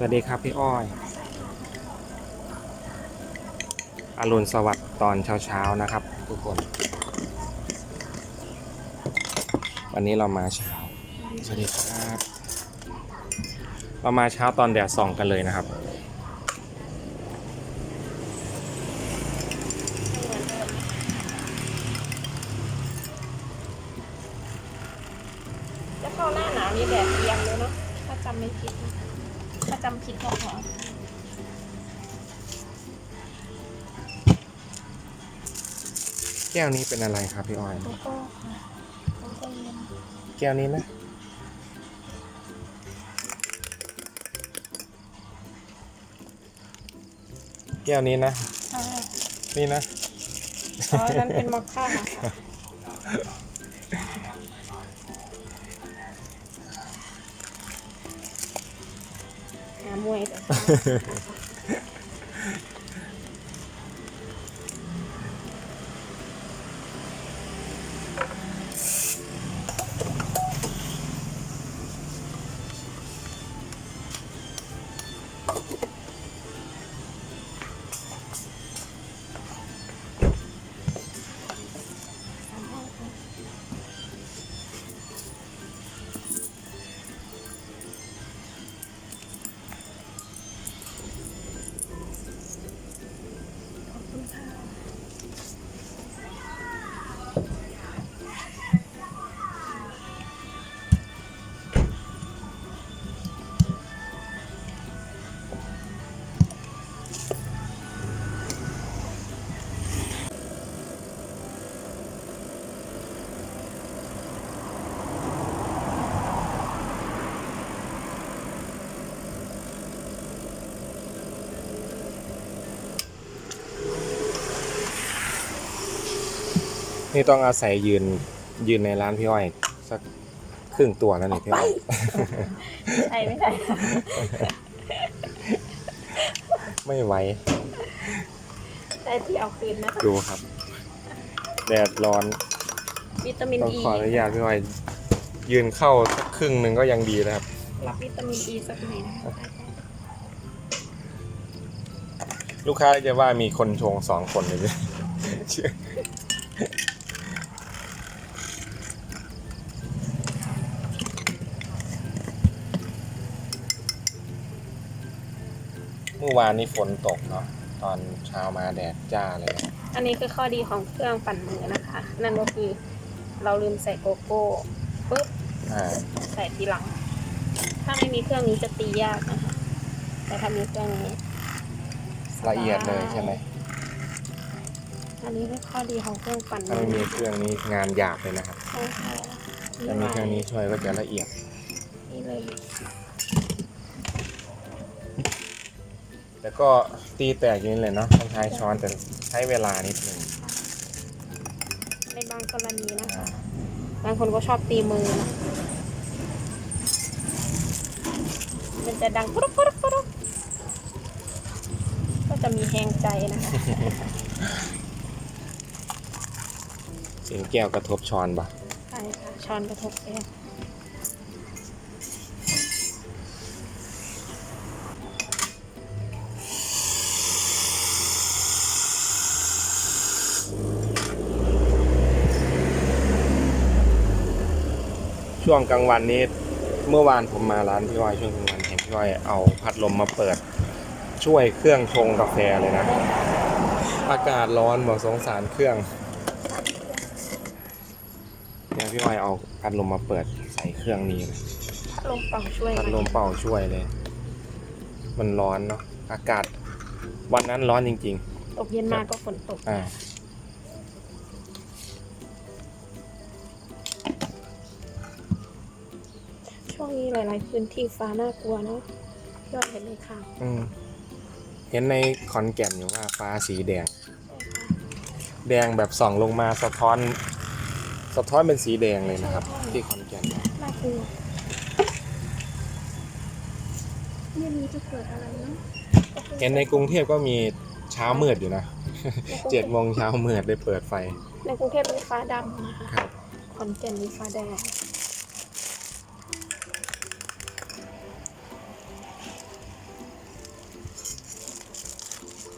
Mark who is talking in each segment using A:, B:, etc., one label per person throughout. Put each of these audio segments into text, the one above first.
A: สวัสดีครับพี่อ้อย อรุณสวัสดิ์ตอนเช้าๆนะครับ ทุกคน วันนี้เรามาเช้า สวัสดีครับ เรามาเช้าตอนแดดส่องกันเลยนะครับ
B: ก้
A: วนี้เป็นอะไรครับพี่อ้อย
B: โกโก้ค่ะโกโก้เย็น
A: แก้วนี้นะ แก้วนี้นะ
B: ใช่
A: นี่นะ
B: อ๋อนั้นเป็นมอคค่าค่ะหามวยแต่
A: นี่ต้องอาศัยยืนยืนในร้านพี่อ้อย สักครึ่งตัวนั่นเองพี่อ้อย
B: ใช่ไม่ใช่ค่ะ
A: ไม่ไหว
B: ได้ที่เอาคืนนะคะ
A: ดูครับ แดดร้อน
B: วิตามิน
A: ต้อง
B: อี
A: ขออนุญาตพี่อ้อย ยืนเข้าสักครึ่งหนึ่งก็ยังดีนะครับ
B: รับวิตามินอีสักหน่อยนะคะ
A: ลูกค้าจะว่ามีคนชงสองคนเลยเชื่อ วานนี้ฝนตกเนาะตอนเช้ามาแดดจ้าเลยนะ
B: อันนี้คือข้อดีของเครื่องปั่นมือนะคะ นั่นก็คือเราลืมใส่โกโก้ปุ๊บ
A: อ่า
B: ใส่ทีหลัง ถ้าไม่มีเครื่องนี้จะตียากนะคะ แต่ถ้ามีเครื่องนี้สบา
A: ละเอียดเลยใช่ไหม
B: อันนี้คือข้อดีของเครื่องปั่น
A: ถ้า
B: มื
A: ไม่
B: อ
A: มีเครื่องนี้งานหยาบเลยนะครับ
B: ใช่ค่ะ
A: ถ้ามีเครื่องนี้ช่วยก็จะละเอียด
B: นี่เลย
A: แล้วก็ตีแตกอย่างนี้เลยเนาะต้องใช้ช้อนแต่ใช้เวลานิดหนึ่ง
B: ในบางกรณีนะคะ
A: อ่า
B: บางคนก็ชอบตีมือนะมันจะดังปุ๊บปุ๊บปุ๊บก็จะมีแหงใจนะคะ
A: เสียงแก้วกระทบช้อนปะ
B: ใช่ค่ะช้อนกระทบแก้ว
A: ช่วงกลางวันนี้ เมื่อวานผมมาร้านพี่อ้อยช่วงกลางวันเห็นพี่อ้อยเอาพัดลมมาเปิด ช่วยเครื่องชงกาแฟเลยนะ อากาศร้อนบอกสงสารเครื่องเนี่ยพี่อ้อยเอาพัดลมมาเปิดใส่เครื่องนี้เลย
B: พัดลมเป่าช่วย
A: พัด
B: นะ
A: ลมเป่าช่วยเลย มันร้อนเนาะอากาศวันนั้นร้อนจริง
B: ตกเย็นมาก็ฝนตก
A: ๆอ่า
B: วงนี้หลาย ๆ พื้นที่ฟ้าน่ากลัวเนาะยอดเห็นไหมคะ
A: อืมเห็นในขอนแก่นอยู่ว่าฟ้าสีแดง
B: ใช่ค่ะ
A: แดงแบบส่องลงมาสะท้อน สะท้อนเป็นสีแดงเลยนะครับ ที่ขอนแก่น
B: น่ากลัวเย็นนี้จะเกิดอะไรเนาะ
A: เห็นในกรุงเทพก็มีเช้ามืดอยู่นะเจ็ดโมงเช้ามืดได้เปิดไฟ
B: ในกรุงเทพมีฟ้าดำนะคะ
A: ครับ
B: ขอนแก่นมีฟ้าแดง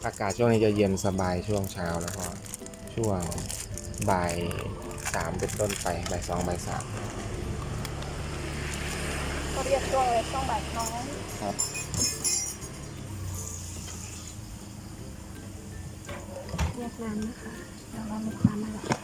A: อากาศช่วงนี้จะเย็นสบายช่วงเช้าแล้วก็ช่วงบ่ายสามเป็นต้นไปบ่ายสองบ่ายสาม
B: ก็เรียกช่วงอะไรช่วงบ่ายน้อง
A: ครับ
B: เรียกน้ำนะคะเดี๋ยวเราลูกค้ามาแล้ว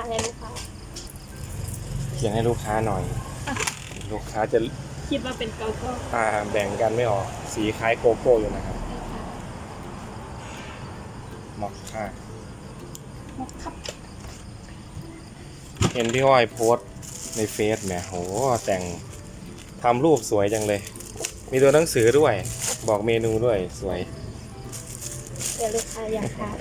B: าให้ลูกค้า
A: เขียนให้ลูกค้าหน่อย ลูกค้าจะ
B: คิดว่าเป็นเกาก็
A: อ่าแบ่งกันไม่ออก สีคล้ายโกโก้อยู่นะครับมอคค่าม
B: กครับ
A: เห็นพี่อ้อยโพสต์ในเฟซแหมโหแต่งทำรูปสวยจังเลย มีตัวหนังสือด้วย บอกเมนูด้วยสวย
B: เดี๋ยวลูกค้าอยากทาน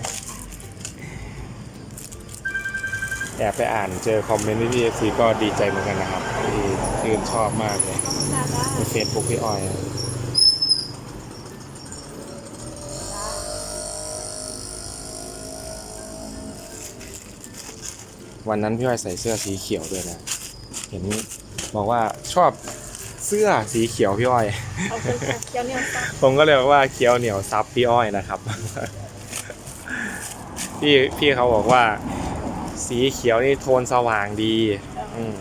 A: แอบไปอ่านเจอคอมเมนต์ที่พี่เอฟซีก็ดีใจเหมือนกันนะครับที่ชื่นชอบมากเลย
B: ต้องทานได้
A: ในเฟซบุ๊กพี่อ้อยวันนั้นพี่อ้อยใส่เสื้อสีเขียวด้วยนะ เห็นบอกว่าชอบเสื้อสีเขียวพี่อ้อย
B: เอาเป็นค่ะเกี๊ยวเหนียวซับ
A: ผมก็เลยบอกว่าเคี้ยวเหนียวซับพี่อ้อยนะครับ พี่พี่เขาบอกว่า สีเขียวนี่โทนสว่างดีอืม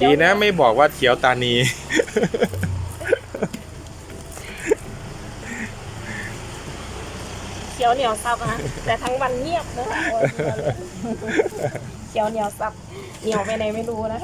A: ดีนะไม่บอกว่าเขียวตานี
B: เกี๊ยวเหนียวซับนะแต่ทั้งวันเงียบนะคะโอ้ยเกี๊ยวเหนียวซับเหนียวไปไหนไม่รู้นะ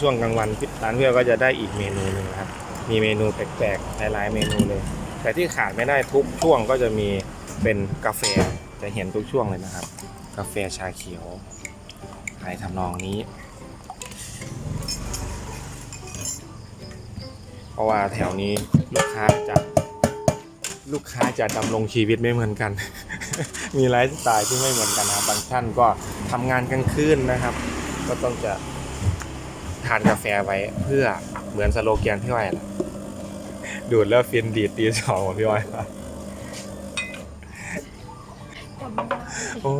A: ช่วงกลางวันร้านเพื่อก็จะได้อีกเมนูหนึ่งนะครับ มีเมนูแปลกๆหลายๆเมนูเลย แต่ที่ขาดไม่ได้ทุกช่วงก็จะมีเป็นกาแฟจะเห็นทุกช่วงเลยนะครับ กาแฟชาเขียวขายทำนองนี้ เพราะว่าแถวนี้ลูกค้าจะลูกค้าจะดำรงชีวิตไม่เหมือนกัน มีไลฟ์สไตล์ที่ไม่เหมือนกันนะครับบางท่านก็ทำงานกลางคืนนะครับ ก็ต้องจะ ทานกาแฟไว้เพื่อเหมือนสโลแกนพี่อ้อยแหละดูดแล้วฟินดีดตีสองของพี่อ้อยละโอ้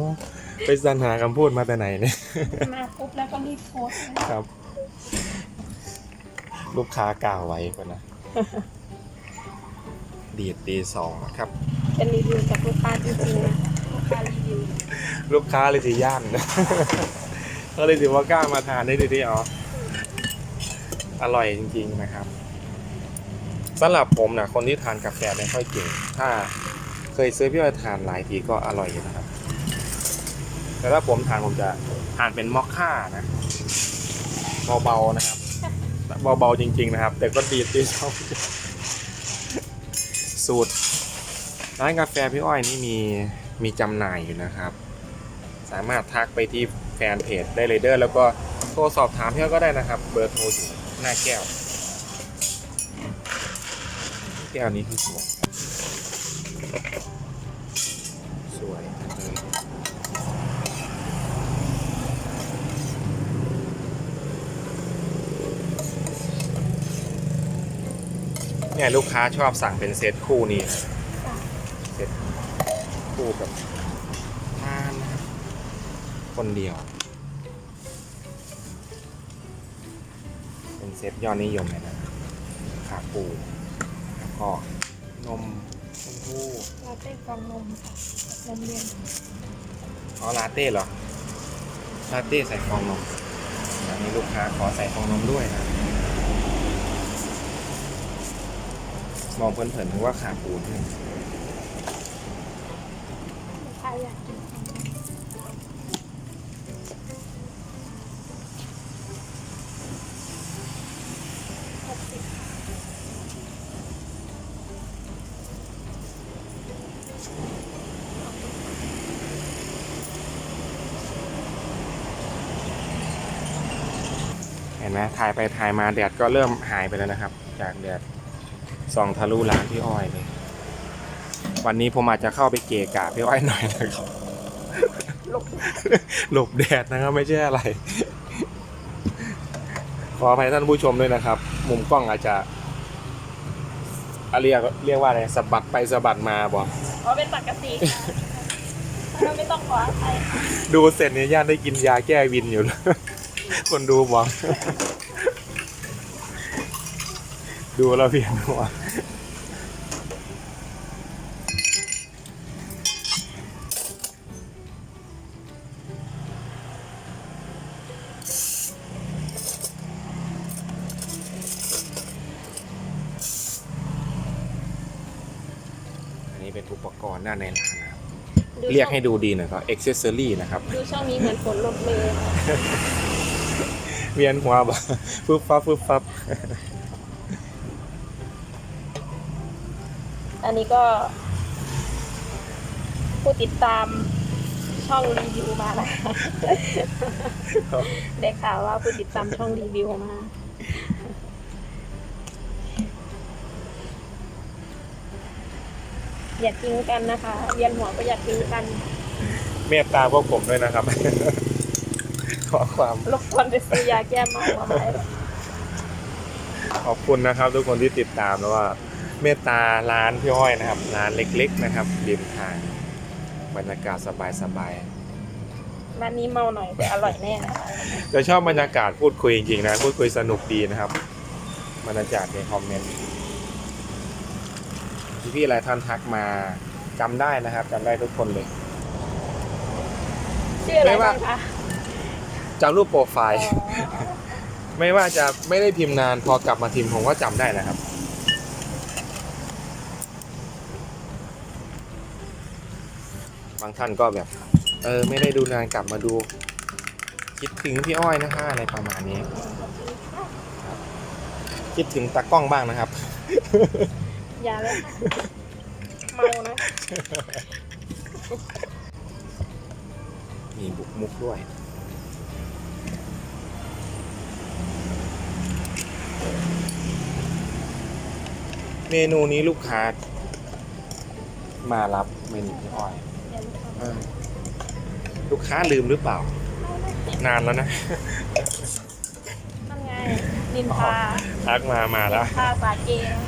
A: ไปสรรหาคำพูดมาแต่ไหนเนี่ย
B: มาปุ๊บแล้วก็รีบโพสต์นะครับ
A: ลูกค้ากล่าวไว้ก่อนนะ ดีดตีสองครับ
B: เป็นรีวิวจากลูกค้าจริงๆนะลูกค้ารีวิว
A: ลูกค้าเลยสิย่านก็เลยถือว่ากล้ามาทานได้ดีที่อ๋อ อร่อยจริงๆนะครับสำหรับผมนะคนที่ทานกาแฟไม่ค่อยเก่ง ถ้าเคยซื้อพี่อ้อยทานหลายทีก็อร่อยอยู่นะครับ แต่ถ้าผมทานผมจะทานเป็นมอคค่านะเบาๆนะครับเบาๆจริง ๆนะครับ แต่ก็ดีดีช้าสูตรร้านกาแฟพี่อ้อยนี่มีมีจำหน่ายอยู่นะครับ สามารถทักไปที่แฟนเพจได้เลยเด้อแล้วก็โทรสอบถามพี่อ้อยก็ได้นะครับ เบอร์โทรอยู่ หน้าแก้ว แก้วนี้คือสวยสวยเนี่ยลูกค้าชอบสั่งเป็นเซตคู่นี้เซตคู่กับทานนะครับคนเดียว เป็นเซตยอดนิยมเลยนะขาปูแล้วก็นมชมพู่
B: ลาเต้ฟองนมค่ะนมเรียน
A: อ๋อลาเต้เหรอลาเต้ใส่ฟองนมอันนี้ลูกค้าขอใส่ฟองนมด้วยนะมองเพลินๆนึกว่าขาปูนเนี่ย
B: ลูกค้าอยากกินฟองนมหกสิบ
A: เห็น ไหมถ่ายไปถ่ายมาแดดก็เริ่มหายไปแล้วนะครับ จากแดดส่องทะลุร้านพี่อ้อยเลยวันนี้ผมอาจจะเข้าไปเกะกะพี่อ้อยหน่อยนะครับ
B: หลบ
A: หลบแดดนะครับไม่ใช่อะไร ขออภัยท่านผู้ชมด้วยนะครับ มุมกล้องอาจจะอะเรียกเรียกว่าอะไรสะบัดไปสะบัดมาบอก
B: เพราะเป็นปกติค่ะเราไม่ต้องขออภัย
A: ดูเสร็จเนี่ยย่านได้กินยาแก้วินอยู่แล้ว คนดูบอกดูแล้วเพียนหัวอันนี้เป็นอุปกรณ์ด้านในร้านนะครับ
B: ดู
A: เรียก
B: ช่อง
A: ให้ดูดีหน่อยก็ accessory นะครับ
B: ดูช่องนี้เหมือนฝนลดเลย
A: เวียนหัวบ่ฟึบฟับฟึบฟับ
B: อันนี้ก็ ผู้ติดตามช่องรีวิวมานะคะได้ข่าวว่าผู้ติดตามช่องรีวิวมาอย่าทิ้งกันนะคะเวียนหัวก็อย่าทิ้งกัน
A: เมตตาพวกผมด้วยนะครับ ขอความ
B: รบกวนไปซื้อยาแก้เมามาไว้
A: ขอบคุณนะครับ ทุกคนที่ติดตามแล้วว่า เมตตาร้านพี่อ้อยนะครับ ร้านเล็กๆนะครับริมทางบรรยากาศสบาย
B: ร้านนี้เมาหน่อยแต่อร่อยแน่นะคะ
A: ๆจะชอบบรรยากาศพูดคุยจริงๆนะพูดคุยสนุกดีนะครับบรรยากาศในคอมเมนต์พี่ๆหลายท่านทักมาจำได้นะครับจำได้ทุกคนเลย
B: ชื่ออะไร
A: ไม่ว่า
B: บ้างคะ
A: จำรูปโปรไฟ
B: อ๋
A: ล์
B: อ
A: ไม่ว่าจะไม่ได้พิมพ์นานพอกลับมาพิมพ์ผมก็จำได้นะครับ บางท่านก็แบบ เออ ไม่ได้ดูนานกลับมาดู คิดถึงพี่อ้อยนะคะอะไรประมาณนี้คิดถึงตากล้องบ้างนะครับ
B: อย่าเลยค่ะเมานะ
A: มีบุกมุกด้วย เมนูนี้ลูกค้า มารับเมนูพี่อ้อย
B: อย่าเลยค่ะ
A: เออลูกค้าลืมหรือเปล่า นานแล้วนะ
B: นั่นไงนินทา
A: ทักมามาแล้ว
B: ทาสาเกนะ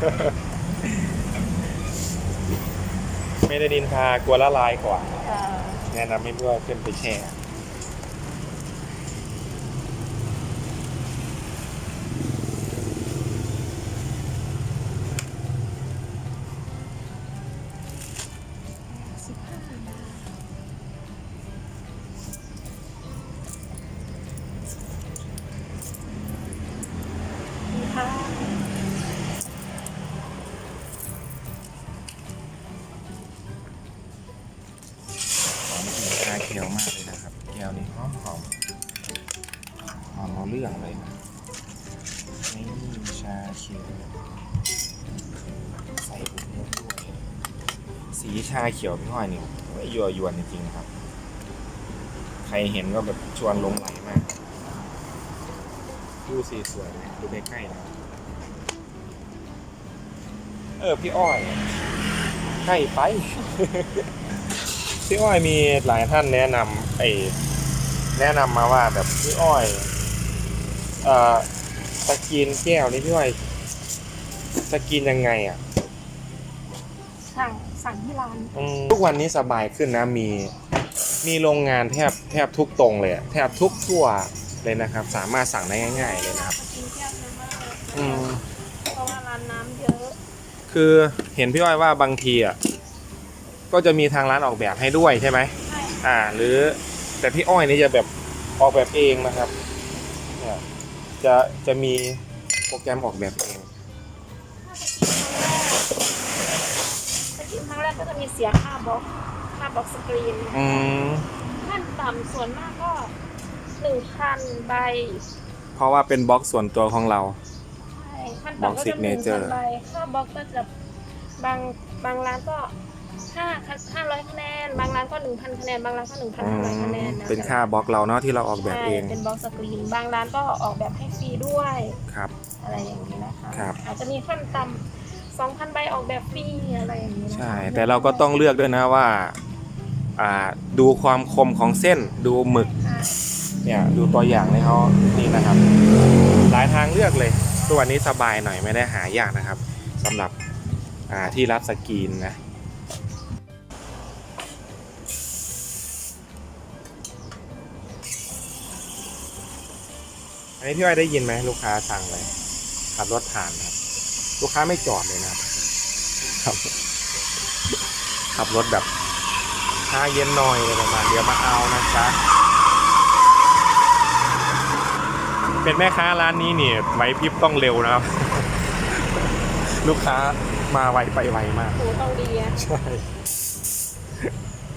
A: ไม่ได้ดินทากลัวละลายก่อน
B: เอ่อ
A: แนะนำให้เพื่อนขึ้นไปแช่
B: นินทา
A: หอมกลิ่นชาเขียวมากเลยนะครับแก้วนี้หอมหอมหอมเอาเรื่องเลยนะนี่ชาเขียว ใส่บุกมุกด้วย สีชาเขียวพี่ห้อยนี่ยั่วยวนจริงๆครับ ใครเห็นก็แบบชวนลงไหลมา ดูสีสวยไหมดูใกล้ๆนะเออพี่อ้อยใกล้ไป พี่อ้อยมีหลายท่านแนะนำไอ้แนะนำมาว่าแบบพี่อ้อยเอ่อสกรีนแก้วนี่พี่อ้อยสกรีนยังไงอะ
B: สั่งสั่งที่ร้าน
A: อืมทุกวันนี้สบายขึ้นนะมี มีโรงงานแทบแทบทุกตรงเลยอะแทบทุกทั่ว เลยนะครับ สามารถสั่งได้ง่าย ๆ เลยนะครับ
B: กินแก้วเยอะมาก
A: อืม
B: เพราะว่าร้านน้ำเยอะ
A: คือเห็นพี่อ้อยว่าบางทีอะก็จะมีทางร้านออกแบบให้ด้วยใช่ไหม
B: ใช่
A: อ่า หรือแต่พี่อ้อยนี่จะแบบออกแบบเองนะครับเนี่ยจะจะมีโปรแกรมออกแบบเอง
B: ถ้าสกินครั้งแรกก็จะมีเสียค่าบล็อกค่าบล็อกสกรีน
A: อืม
B: ขั้นต่ำส่วนมากก็ หนึ่งพันใบ
A: เพราะว่าเป็นบล็อกส่วนตัวของเรา
B: ใช่ขั้น
A: บล็อก
B: ต่ำก็จะหนึ่งพัน
A: signature
B: ใบค่าบล็อกก็จะบางบางร้านก็ห้าห้าร้อยคะแนน บางร้านก็หนึ่งพันคะแนน บางร้านก็หนึ่งพัน
A: อื
B: ห้าร้อยคะแนน
A: ม
B: นะ
A: เป็นค่าบล็อกเราเนาะที่เราออกแบบเอง
B: ใช่เป็นบล็อกสกรีน บางร้านก็ออกแบบให้ฟรีด้วย
A: ครับ
B: อะไรอย่างนี้นะคะ
A: ครับ
B: อาจจะมีขั้นต่ำสองพันใบออกแบบฟรีอะไรอย่างนี้นะคะ
A: ใช่ แต่เราก็ต้องเลือกด้วยนะว่าอ่า ดูความคมของเส้น ดูหมึก
B: ค่ะ
A: เนี่ยดูตัวอย่างในเขานี่นะครับ หลายทางเลือกเลยตัวนนี้สบายหน่อยไม่ได้หายากนะครับสำหรับที่รับสกรีนนะอันนี้พี่อ้อยได้ยินไหมลูกค้าสั่งเลยขับรถผ่านครับ ลูกค้าไม่จอดเลยนะครับครับขับรถแบบชาเย็นหน่อยอะไรประมาณเดี๋ยวมาเอานะจ๊ะ เป็นแม่ค้าร้านนี้เนี่ยไหวพริบต้องเร็วนะครับ ลูกค้ามาไวไปไวมาก
B: หนูต้องดีอะ
A: ใช่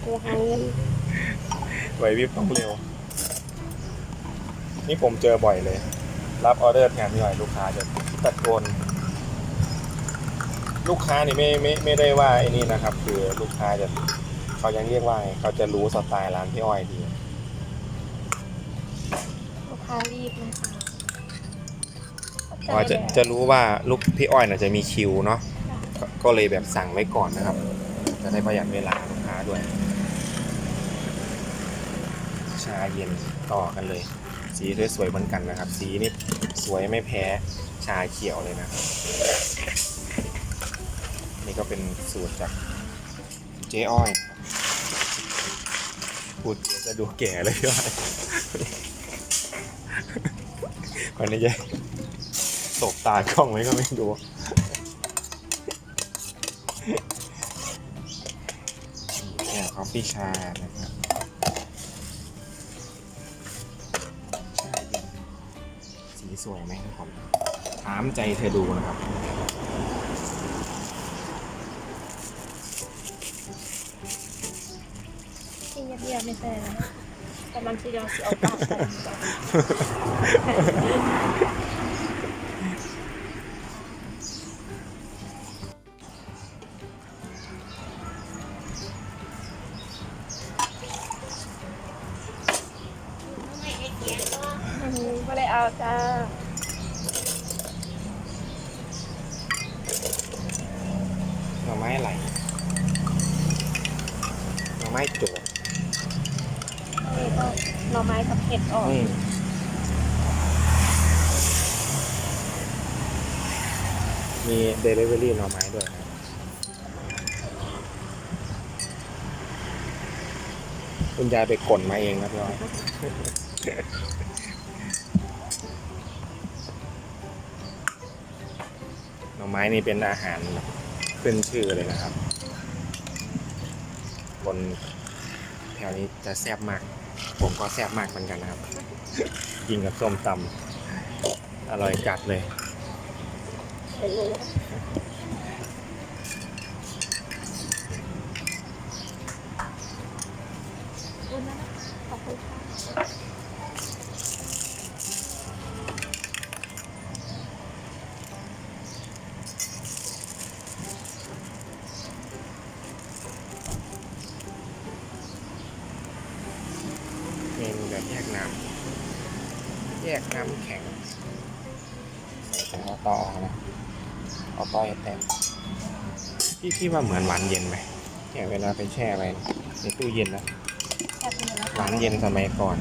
B: หนูหาเงิน
A: ไหวพริบต้องเร็ว นี่ผมเจอบ่อยเลย รับออเดอร์แทนที่ไหวลูกค้าจะตะโกนลูกค้านี่ไม่ไม่ไม่ได้ว่าไอ้นี่นะครับ คือลูกค้าจะเขายังเรียกว่าไงเขาจะรู้สไตล์ร้านพี่อ้อยดี
B: ลูกค้ารีบนะคะ
A: เพราะจะจะรู้ว่าลูกพี่อ้อยน่ะจะมีคิวเนาะก็ก็เลยแบบสั่งไว้ก่อนนะครับ จะได้ประหยัดเวลาลูกค้าด้วย ชาเย็นต่อกันเลย สีสวยๆเหมือนกันนะครับ สีนี่สวยไม่แพ้ชาเขียวเลยนะนี่ก็เป็นสูตรจากเจ๊อ้อยพูดเจ๊จะดูแก่เลยพี่อ้อยวันนี้จะ ตบตากล้องไว้ก็ไม่ดูแค่คอฟฟี่ชานะครับสีสวยไหมครับผมถามใจเธอดูนะครับ
B: ที่เงียบๆไม่ใช่นะแต่บางทีเราเสียเอาปากใส่ ไม่ได้เอาจ้า
A: หน่อไม้ไหลหน่อไม้โจก
B: นี่ก็หน่อไม้กับเห็ดออก
A: อืมมีเดลิเวอรี่หน่อไม้ด้วยครับคุณยายไปกลนมาเองครับพี่อ้อย ม้นี่เป็นอาหารขึ้นชื่อเลยนะครับคนแถวนี้จะแซ่บมาก ผมก็แซ่บมากเหมือนกันนะครับ กินกับส้มตำอร่อยจัดเลย
B: ขอบคุณนะคะ
A: พี่พี่ว่าเหมือนหวานเย็นไหมเนี่ยเวลาไปแช่ไว้ในตู้เย็นนะ
B: แซ่บเลยนะ
A: หวานเย็นสมัยก่อน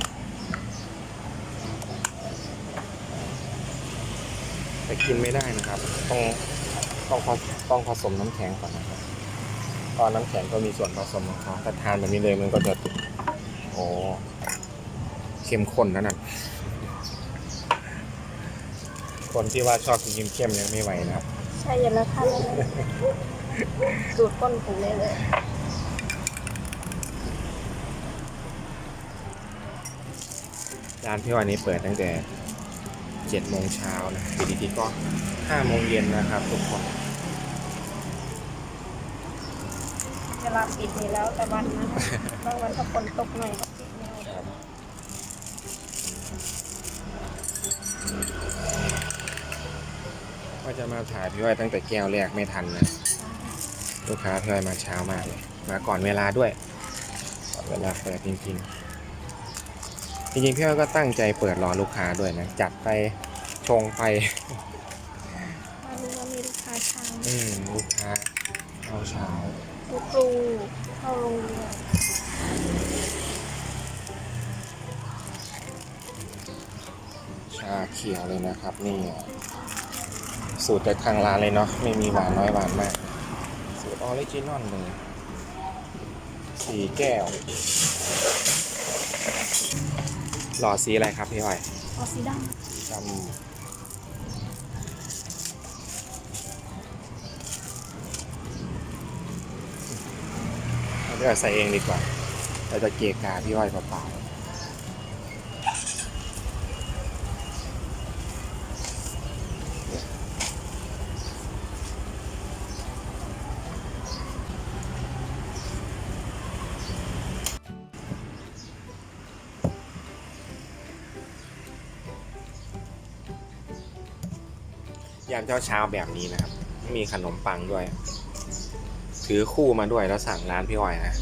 A: แต่กินไม่ได้นะครับ ต้องต้องผสต้องผสมน้ำแข็งก่อนนะครับตอนน้ำแข็งก็มีส่วนผสมของเขาถ้าทานแบบนี้เลยมันก็จะโอ้เข้มข้นนะนั่นคนที่ว่าชอบกินเข้มๆยังไม่ไหวนะครับ
B: ใช่เย็นแล้วท่า นเลยดูดก้นถุงเลยเลย
A: ร้านพี่วันนี้เปิดตั้งแต่เจ็ดโมงเช้านะปีดีๆก็ห้าโมงเย็นนะครับทุกคน
B: เวลาปิดนี่แล้วแต่วันนะคะบางวันถ้าฝนตกหน่อยก็ปิดไม่ได้
A: ครับว่าจะมาถ่ายพี่อ้อยตั้งแต่แก้วแรกไม่ทันนะ ลูกค้าพี่อ้อยมาเช้ามากเลย มาก่อนเวลาด้วย ก่อนเวลาเปิดจริงๆ จริงๆพี่อ้อยก็ตั้งใจเปิดรอลูกค้าด้วยนะ จัดไปชงไป
B: มารู้ว่ามีลูกค้าเช้า
A: อืมลูกค้าเอาเช้า
B: ลูกครูเข้าโรงเรียน
A: ชาเขียวเลยนะครับ นี่ สูตรจากทางร้านเลยเนาะไม่มีหวานน้อยหวานมากสูตร ออริจินอลเลยสีแก้ว หล่อสีอะไรครับพี่อ้อย
B: เอาสีด
A: จำเราเลือกใส่เองดีกว่าเราจะเกะกาพี่อ้อยเปล่าๆามเช้าเช้าๆแบบนี้นะครับ มีขนมปังด้วย ถือคู่มาด้วยแล้วสั่งร้านพี่อ้อยนะ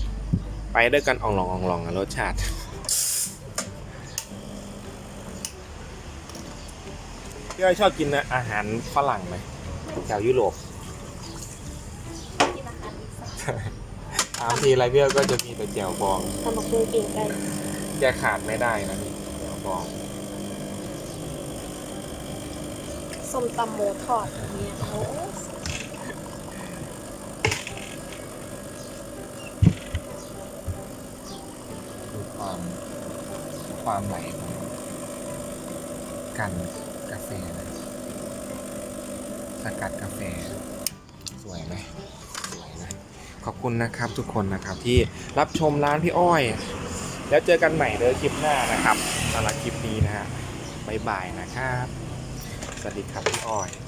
A: ไปด้วยกันอองลองอองลองอะรสชาติ พี่อ้อยชอบกินอาหารฝรั่งไหมแถวยุโรปำ
B: กินอาหารอีสาน
A: ถามทีไรพี่อ้อยก็จะมีแต่แจ่วบอง
B: ทำบักหุ่งปิ่งไก่
A: แกขาดไม่ได้นะนี่แจ่วบอง
B: ส้มตำหมูทอดเงี้ยโอ้
A: ดูความความไหลของกันกาแฟนะสกัดกาแฟ สวยไหมสวยนะ ขอบคุณนะครับทุกคนนะครับที่รับชมร้านพี่อ้อย แล้วเจอกันใหม่เด้อคลิปหน้านะครับสำหรับคลิปนี้นะฮะบ๊ายบายนะครับ สวัสดีครับพี่อ้อย